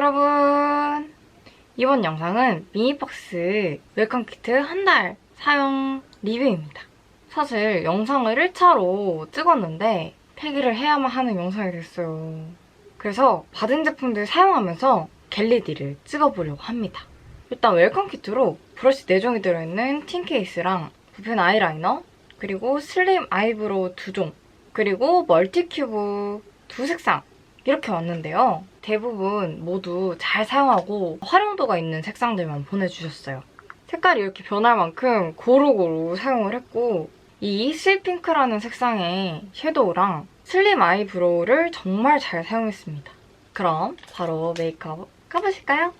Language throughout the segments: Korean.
여러분. 이번 영상은 미니박스 웰컴 키트 한 달 사용 리뷰입니다. 사실 영상을 1차로 찍었는데 폐기를 해야만 하는 영상이 됐어요. 그래서 받은 제품들 사용하면서 겟레디를 찍어보려고 합니다. 일단 웰컴 키트로 브러쉬 4종이 들어있는 틴 케이스랑 붓펜 아이라이너 그리고 슬림 아이브로우 2종 그리고 멀티큐브 두 색상 이렇게 왔는데요. 대부분 모두 잘 사용하고 활용도가 있는 색상들만 보내주셨어요. 색깔이 이렇게 변할 만큼 고루고루 사용을 했고 이 스윗핑크라는 색상의 섀도우랑 슬림 아이브로우를 정말 잘 사용했습니다. 그럼 바로 메이크업 가보실까요?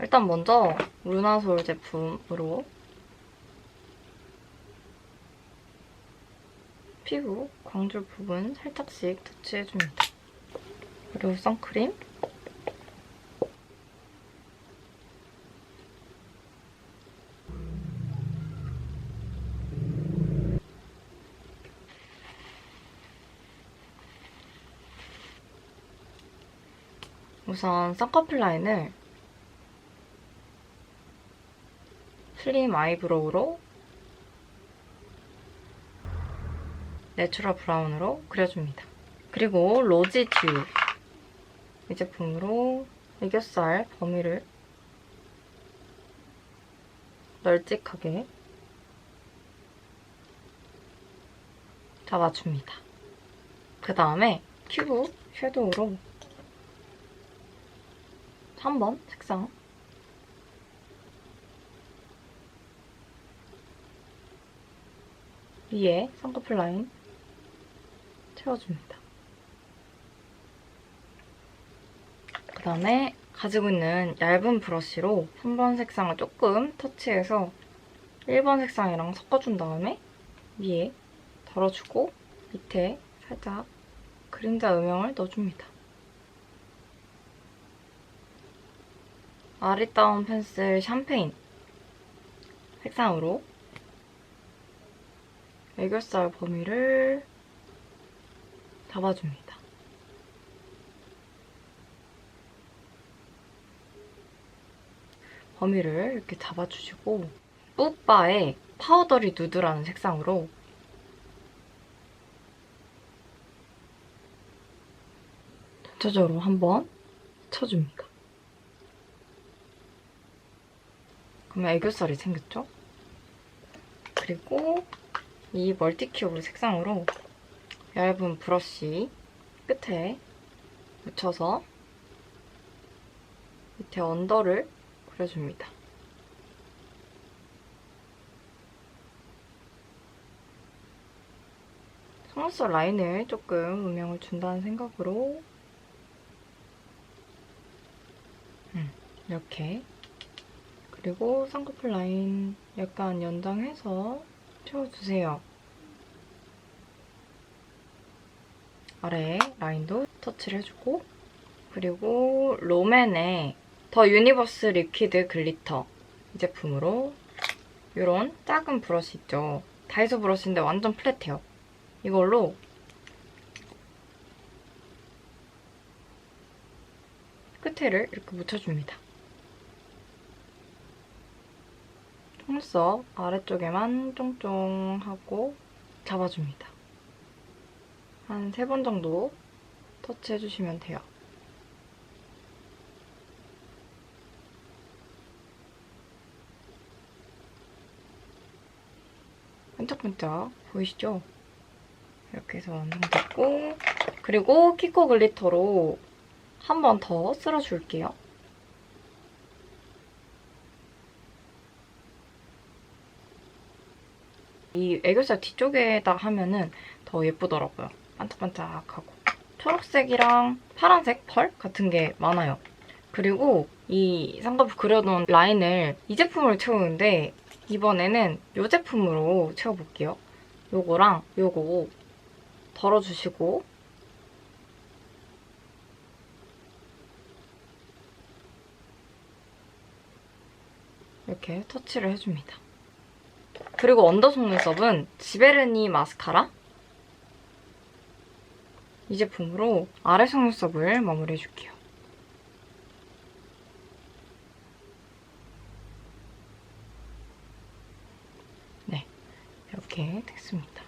일단 먼저 루나솔 제품으로 피부 광줄 부분 살짝씩 터치해줍니다. 그리고 선크림 우선 쌍꺼풀 라인을 슬림 아이브로우로 내추럴 브라운으로 그려줍니다. 그리고 로지 듀 이 제품으로 애교살 범위를 널찍하게 잡아줍니다. 그 다음에 큐브 섀도우로 3번 색상 위에 쌍꺼풀 라인 채워줍니다. 다음에 가지고 있는 얇은 브러쉬로 3번 색상을 조금 터치해서 1번 색상이랑 섞어준 다음에 위에 덜어주고 밑에 살짝 그림자 음영을 넣어줍니다. 아리따운 펜슬 샴페인 색상으로 애교살 범위를 잡아줍니다. 범위를 이렇게 잡아주시고 뿌바의 파우더리 누드라는 색상으로 전체적으로 한번 쳐줍니다. 그러면 애교살이 생겼죠? 그리고 이 멀티큐브 색상으로 얇은 브러쉬 끝에 묻혀서 밑에 언더를 그려줍니다. 속눈썹 라인을 조금 음영을 준다는 생각으로 음, 이렇게 그리고 쌍꺼풀 라인 약간 연장해서 채워주세요. 아래 라인도 터치를 해주고 그리고 롬앤의 더 유니버스 리퀴드 글리터 이 제품으로 이런 작은 브러쉬 있죠. 다이소 브러쉬인데 완전 플랫해요. 이걸로 끝에를 이렇게 묻혀줍니다. 속눈썹 아래쪽에만 쫑쫑 하고 잡아줍니다. 한 세 번 정도 터치해주시면 돼요. 반짝반짝 보이시죠? 이렇게 해서 완성됐고 그리고 키코 글리터로 한 번 더 쓸어줄게요. 이 애교살 뒤쪽에다 하면은 더 예쁘더라고요. 반짝반짝하고. 초록색이랑 파란색 펄 같은 게 많아요. 그리고 이 쌍꺼풀 그려놓은 라인을 이 제품으로 채우는데 이번에는 이 제품으로 채워볼게요. 요거랑 요거 덜어주시고 이렇게 터치를 해줍니다. 그리고 언더 속눈썹은 지베르니 마스카라 이 제품으로 아래 속눈썹을 마무리해줄게요. 됐습니다.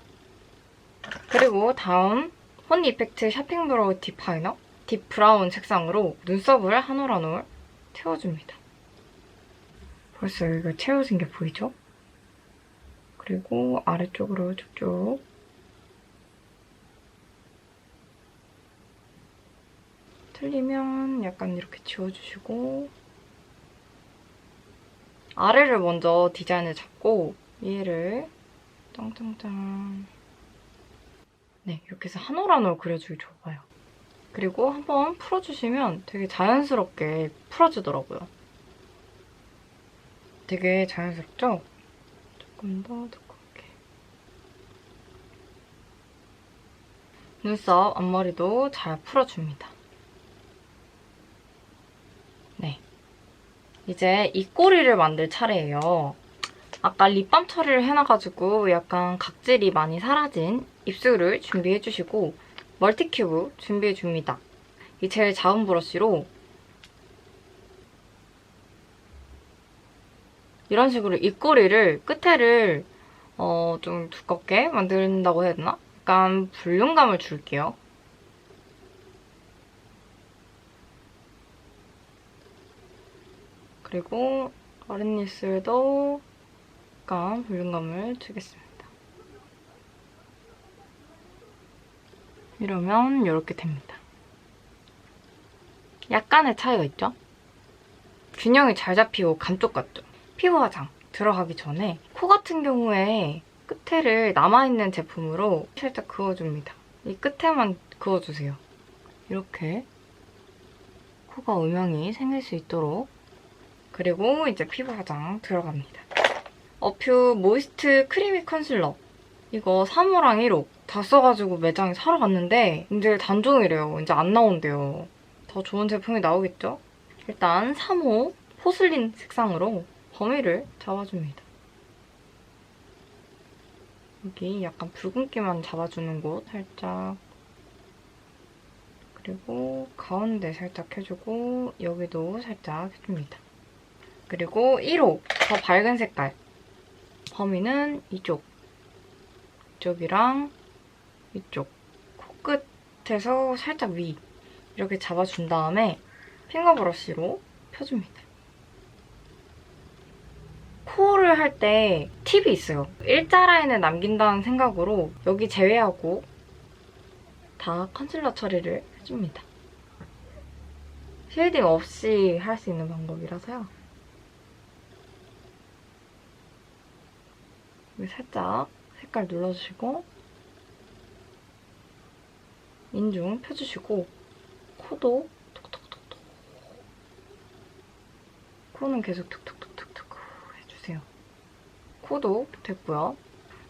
그리고 다음 혼 이펙트 샤핑 브로우 딥 파이너 딥 브라운 색상으로 눈썹을 한 올 한 올 채워줍니다. 벌써 여기가 채워진 게 보이죠? 그리고 아래쪽으로 쭉쭉 틀리면 약간 이렇게 지워주시고 아래를 먼저 디자인을 잡고 위를 짱짱짱 네 이렇게 해서 한 올 한 올 그려주기 좋아요. 그리고 한번 풀어주시면 되게 자연스럽게 풀어지더라고요. 되게 자연스럽죠? 조금 더 두껍게. 눈썹 앞머리도 잘 풀어줍니다. 네. 이제 입꼬리를 만들 차례예요 아까 립밤 처리를 해놔가지고 약간 각질이 많이 사라진 입술을 준비해주시고 멀티큐브 준비해줍니다. 이 제일 작은 브러쉬로 이런 식으로 입꼬리를 끝에를 어, 좀 두껍게 만든다고 해야 되나? 약간 볼륨감을 줄게요. 그리고 아랫입술도 약간 볼륨감을 주겠습니다. 이러면 이렇게 됩니다. 약간의 차이가 있죠? 균형이 잘 잡히고 감쪽 같죠? 피부 화장 들어가기 전에 코 같은 경우에 끝에를 남아있는 제품으로 살짝 그어줍니다. 이 끝에만 그어주세요. 이렇게 코가 음영이 생길 수 있도록 그리고 이제 피부 화장 들어갑니다. 어퓨 모이스트 크리미 컨실러 이거 3호랑 1호 다 써가지고 매장에 사러 갔는데 이제 단종이래요. 이제 안 나온대요. 더 좋은 제품이 나오겠죠? 일단 3호 포슬린 색상으로 범위를 잡아줍니다. 여기 약간 붉은기만 잡아주는 곳 살짝 그리고 가운데 살짝 해주고 여기도 살짝 해줍니다. 그리고 1호 더 밝은 색깔 범위는 이쪽 이쪽이랑 이쪽 코끝에서 살짝 위 이렇게 잡아준 다음에 핑거 브러쉬로 펴줍니다. 코를 할 때 팁이 있어요. 일자 라인을 남긴다는 생각으로 여기 제외하고 다 컨실러 처리를 해줍니다. 쉐이딩 없이 할 수 있는 방법이라서요. 여기 살짝 색깔 눌러주시고 인중 펴주시고 코도 톡톡톡톡 코는 계속 툭툭툭툭툭 해주세요. 코도 됐고요.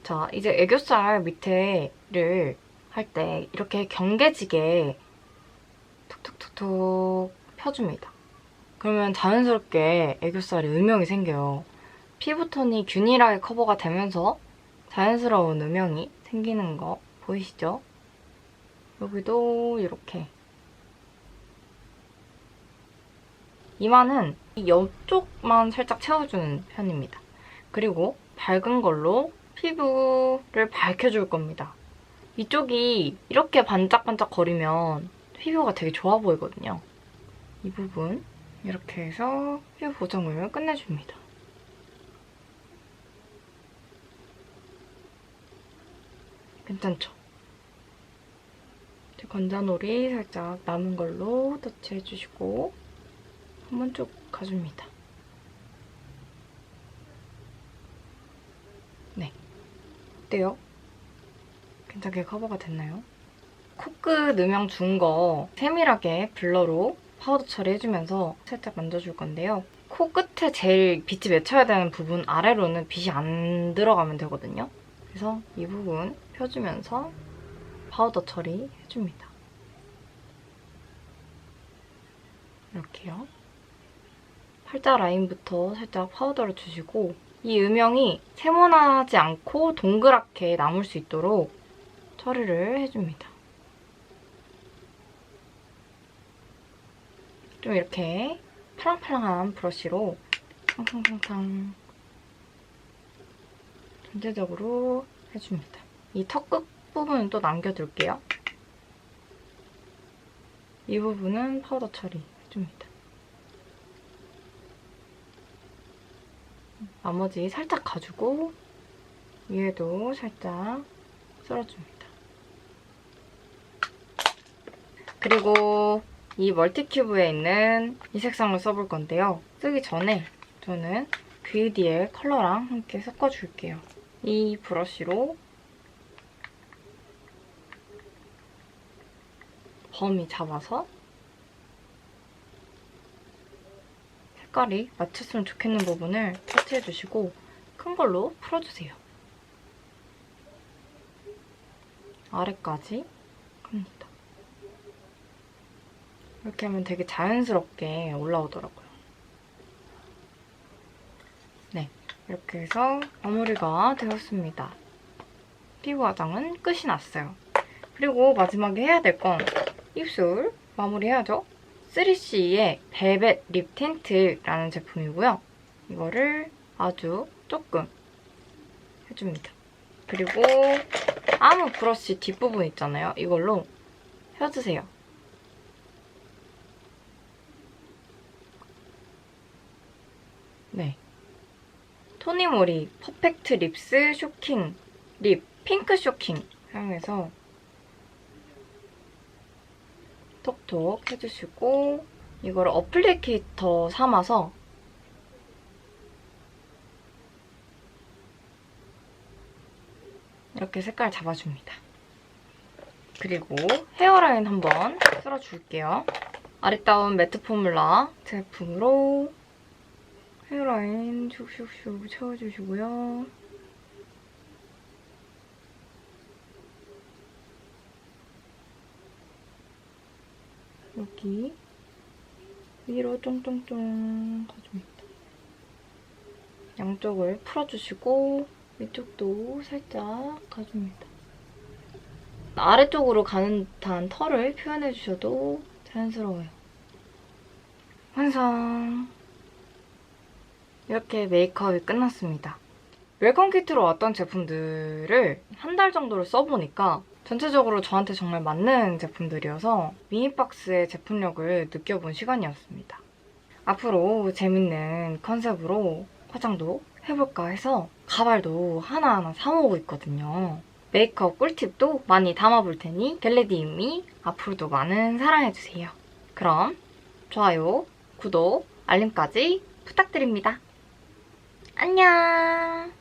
자, 이제 애교살 밑에를 할 때 이렇게 경계지게 툭툭툭툭 펴줍니다. 그러면 자연스럽게 애교살이 음영이 생겨요. 피부톤이 균일하게 커버가 되면서 자연스러운 음영이 생기는 거 보이시죠? 여기도 이렇게 이마는 이 옆쪽만 살짝 채워주는 편입니다. 그리고 밝은 걸로 피부를 밝혀줄 겁니다. 이쪽이 이렇게 반짝반짝 거리면 피부가 되게 좋아 보이거든요. 이 부분 이렇게 해서 피부 보정을 끝내줍니다. 괜찮죠? 이제 건자놀이 살짝 남은 걸로 터치해주시고 한번 쭉 가줍니다. 네. 어때요? 괜찮게 커버가 됐나요? 코끝 음영 준 거 세밀하게 블러로 파우더 처리해주면서 살짝 만져줄 건데요. 코 끝에 제일 빛이 맺혀야 되는 부분 아래로는 빛이 안 들어가면 되거든요. 그래서 이 부분 펴주면서 파우더 처리해줍니다. 이렇게요. 팔자 라인부터 살짝 파우더를 주시고 이 음영이 세모나지 않고 동그랗게 남을 수 있도록 처리를 해줍니다. 좀 이렇게 팔랑팔랑한 브러쉬로 탕탕탕탕 전체적으로 해줍니다. 이 턱 끝 부분은 또 남겨둘게요. 이 부분은 파우더 처리해줍니다. 나머지 살짝 가지고 위에도 살짝 쓸어줍니다. 그리고 이 멀티큐브에 있는 이 색상을 써볼 건데요. 쓰기 전에 저는 뷰디의 컬러랑 함께 섞어줄게요. 이 브러쉬로 범위 잡아서 색깔이 맞췄으면 좋겠는 부분을 터치해주시고 큰 걸로 풀어주세요. 아래까지 갑니다. 이렇게 하면 되게 자연스럽게 올라오더라고요. 네, 이렇게 해서 마무리가 되었습니다. 피부 화장은 끝이 났어요. 그리고 마지막에 해야 될 건 입술 마무리해야죠. 3CE의 벨벳 립 틴트라는 제품이고요. 이거를 아주 조금 해줍니다. 그리고 아무 브러쉬 뒷부분 있잖아요. 이걸로 펴주세요. 네. 토니모리 퍼펙트 립스 쇼킹 립 핑크 쇼킹 사용해서 톡톡 해주시고 이거를 어플리케이터 삼아서 이렇게 색깔 잡아줍니다. 그리고 헤어라인 한번 쓸어줄게요. 아리따운 매트 포뮬라 제품으로 헤어라인 슉슉슉 채워주시고요. 여기 위로 쫑쫑쫑 가줍니다. 양쪽을 풀어주시고 위쪽도 살짝 가줍니다. 아래쪽으로 가는 듯한 털을 표현해주셔도 자연스러워요. 완성! 이렇게 메이크업이 끝났습니다. 웰컴 키트로 왔던 제품들을 한 달 정도를 써보니까 전체적으로 저한테 정말 맞는 제품들이어서 미니박스의 제품력을 느껴본 시간이었습니다. 앞으로 재밌는 컨셉으로 화장도 해볼까 해서 가발도 하나하나 사모으고 있거든요. 메이크업 꿀팁도 많이 담아볼 테니 겟레디임이 앞으로도 많은 사랑해주세요. 그럼 좋아요, 구독, 알림까지 부탁드립니다. 안녕!